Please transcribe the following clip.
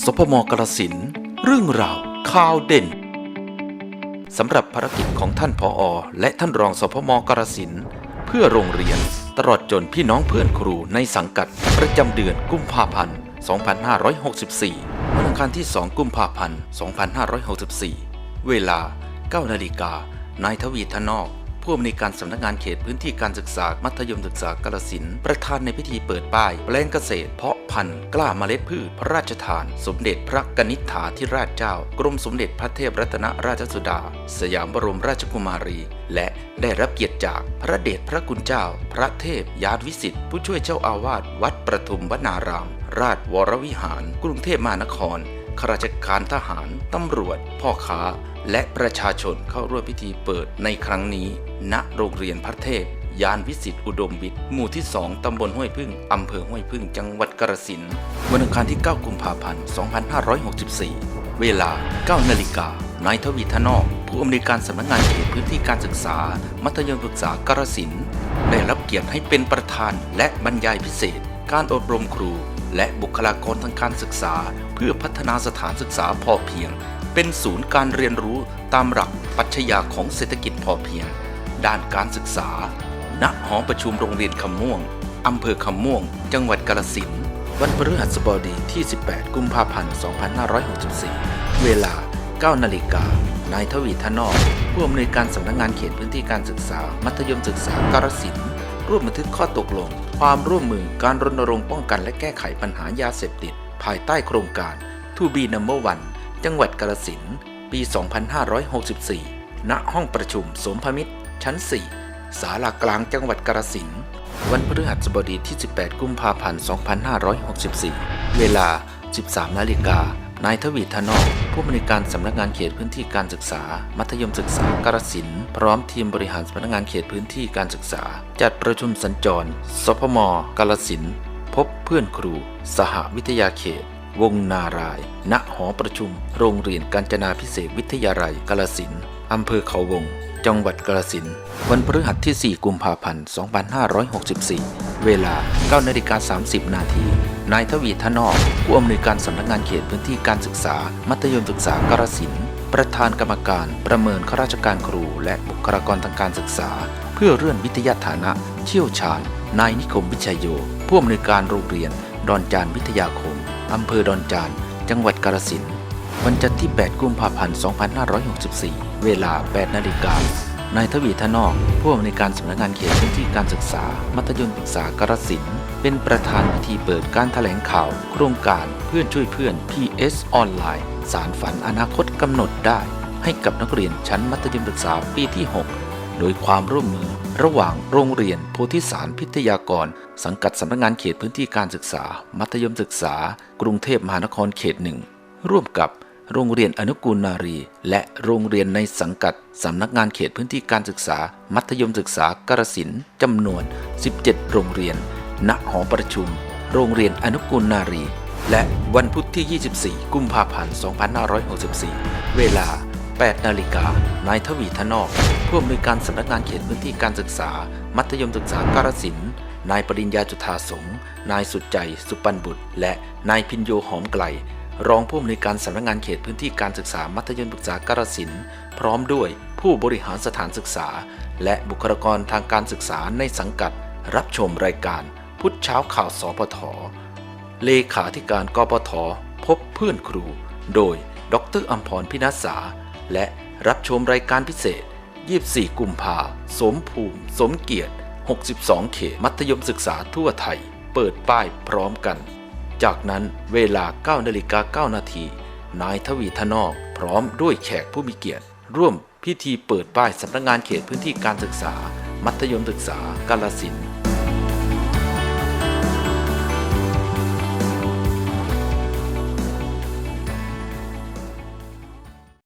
สพมกระสินเรื่องราวข่าวเด่นสำหรับภารกิจของท่านผออและท่านรองสพมกระสินเพื่อโรงเรียนตลอดจนพี่น้องเพื่อนครูในสังกัดประจำเดือนกุมภาพันธ์ 2564 วันอังคารที่ 2 กุมภาพันธ์ 2564 เวลา 9 นาฬิกานายทวีทนอก ผู้อำนวยการสำนักงานเขตพื้นที่การศึกษา มัธยมศึกษากาลสินประธานในพิธีเปิดป้ายแปลงเกษตร เพาะพันธุ์กล้าเมล็ดพืชพระราชทาน สมเด็จพระกนิษฐาธิราชเจ้า กรมสมเด็จพระเทพรัตนราชสุดา สยามบรมราชกุมารี และได้รับเกียรติจากพระเดชพระคุณเจ้า พระเทพยานวิสิทธิ์ผู้ช่วยเจ้าอาวาสวัดประทุมวนาราม ราชวรวิหาร กรุงเทพมหานคร ข้าราชการทหาร ตำรวจ พ่อค้า และประชาชนเข้าร่วมพิธีเปิดในครั้งนี้ ณ โรงเรียนพระเทพ ยานวิสิตอุดมวิทย์ หมู่ที่ 2 ตำบลห้วยพึ่ง อำเภอห้วยพึ่ง จังหวัดกาฬสินวันอังคารที่ 9 กุมภาพันธ์ 2564 เวลา 9 นาฬิกานายทวีทนอก ผู้อำนวยการสำนักงานเขตพื้นที่การศึกษา มัธยมศึกษากาฬสินได้รับเกียรติให้เป็นประธานและบรรยายพิเศษ การอบรมครู และบุคลากรทางการศึกษา เพื่อพัฒนาสถานศึกษาพอเพียง เป็นศูนย์การเรียนรู้ตามหลักปัชญาของเศรษฐกิจพอเพียง ด้านการศึกษา ณ หอประชุมโรงเรียนคำม่วง อำเภอคำม่วง จังหวัดกาฬสินวันพฤหัสบดีที่ 18 กุมภาพันธ์ 2564 เวลา 9 นาฬิกา นายทวีทนอกผู้อำนวยการสำนักงานเขตพื้นที่การศึกษา มัธยมศึกษากาฬสินร่วมบันทึกข้อตกลง ความร่วมมือการรณรงค์ป้องกันและแก้ไขปัญหายาเสพติด ภายใต้โครงการ To be number one จังหวัดกาฬสินปี 2564 ณ ห้องประชุมสมพมิตร ชั้น 4 ศาลากลางจังหวัดกาฬสินวันพฤหัสบดีที่ 18 กุมภาพันธ์ 2564 เวลา 13 นาฬิกานายทวีทนอ ผู้อำนวยการสำนักงานเขตพื้นที่การศึกษา มัธยมศึกษากาฬสินธุ์พร้อมทีมบริหารสำนักงานเขตพื้นที่การศึกษา จัดประชุมสัญจร สพมกาฬสินธุ์พบเพื่อนครู สหวิทยาเขต วงนาราย ณ หอประชุม โรงเรียนกาญจนาพิเศษวิทยาลัยกาฬสินธุ์อำเภอเขาวง จังหวัดกาฬสินธุ์วันพฤหัสที่ 4 กุมภาพันธ์ 2564 เวลา9นาฬิกา30 นาที นายทวีทนอกผู้อำนวยการสำนักงานเขตพื้นที่การศึกษา มัธยมศึกษากาฬสินประธานกรรมการประเมินข้าราชการครู และบุคลากรทางการศึกษา เพื่อเลื่อนวิทยาฐานะ เชี่ยวชาญ นายนิคมวิชัยโย ผู้อำนวยการโรงเรียน ดอนจานวิทยาคมอำเภอดอนจาน จังหวัดกาฬสินธุ์วันจันทร์ที่ 8 กุมภาพันธ์ 2564 เวลา 8 นาฬิกา นายทวีทนอกผู้อำนวยการสำนักงานเขตพื้นที่การศึกษา มัธยมศึกษากาฬสินเป็นประธานพิธีเปิดการแถลงข่าว โครงการเพื่อนช่วยเพื่อน PS ออนไลน์ สารฝันอนาคตกำหนดได้ ให้กับนักเรียนชั้นมัธยมศึกษาปีที่ 6 โดยความร่วมมือระหว่างโรงเรียนโพธิสารพิทยากร สังกัดสำนักงานเขตพื้นที่การศึกษา มัธยมศึกษา กรุงเทพมหานครเขตหนึ่งร่วมกับ โรงเรียนอนุกูลนารี และโรงเรียนในสังกัดสำนักงานเขตพื้นที่การศึกษา มัธยมศึกษากาฬสินจำนวน 17 โรงเรียน ณ หอประชุม โรงเรียนอนุกูลนารี และวันพุธที่ 24 กุมภาพันธ์ 2564 เวลา 8 นาฬิกา นายทวีทนอก ผู้อำนวยการสำนักงานเขตพื้นที่การศึกษา มัธยมศึกษากาฬสินนายปริญญาจุธาสง นายสุดใจ สุปันบุตร และนายพินโยหอมไกล รองผู้อำนวยการสำนักงานเขตพื้นที่การศึกษามัธยมศึกษากาฬสินธุ์พร้อมด้วยผู้บริหารสถานศึกษา และบุคลากรทางการศึกษาในสังกัด รับชมรายการพุทธเช้าข่าวสปทเลขาธิการกปทพบเพื่อนครู โดยดรอัมพรพินาศาและรับชมรายการพิเศษ 24 กุมภาสมภูมิ สมเกียรติ 62 เขตมัธยมศึกษาทั่วไทย เปิดป้ายพร้อมกัน จากนั้นเวลา9นาฬิกา9นาทีนายทวีทนอกพร้อมด้วยแขกผู้มีเกียรติ ร่วมพิธีเปิดป้ายสำนักงานเขตพื้นที่การศึกษา มัธยมศึกษากาลสินธุ์